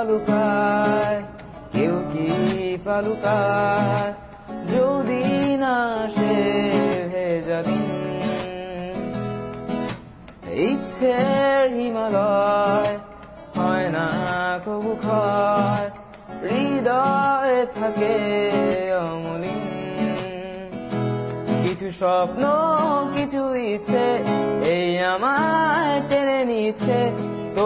বালুকায় কেউ কি পালুকায়? যদি না সে ভেজাদিন ইচ্ছের হিমালয় হয় না কবু ক্ষয়। হৃদয়ে থাকে অমলিন। কিছু স্বপ্ন, কিছু ইচ্ছে, এই আমায় টেনে নিচ্ছে।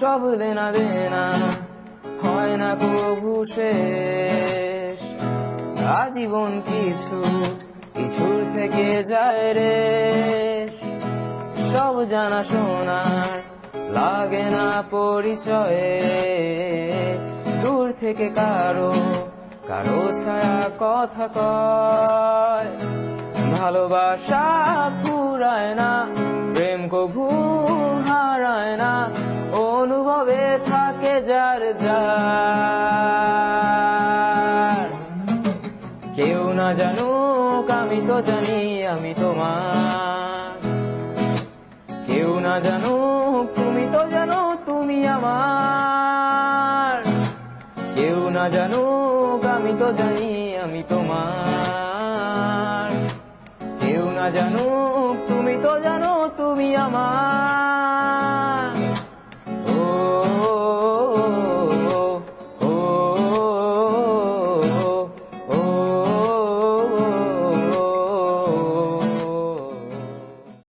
সব দেনা দেনা হয় না কবু শেষ। আজীবন কিছু কিছুর থেকে যায় রে। সব জানা শোনার লাগে না পরিচয়ে। দূর থেকে কারও কারও ছায়া কথা কয়। ভালোবাসা ফুরায় না, প্রেম কভু আমি তো জানি, আমি তোমার। কেউ না জানুক, তুমি তো জানো, তুমি আমার। কেউ না জানুক, আমি তো জানি, আমি তোমার। কেউ না জানুক, তুমি তো জানো, তুমি আমার।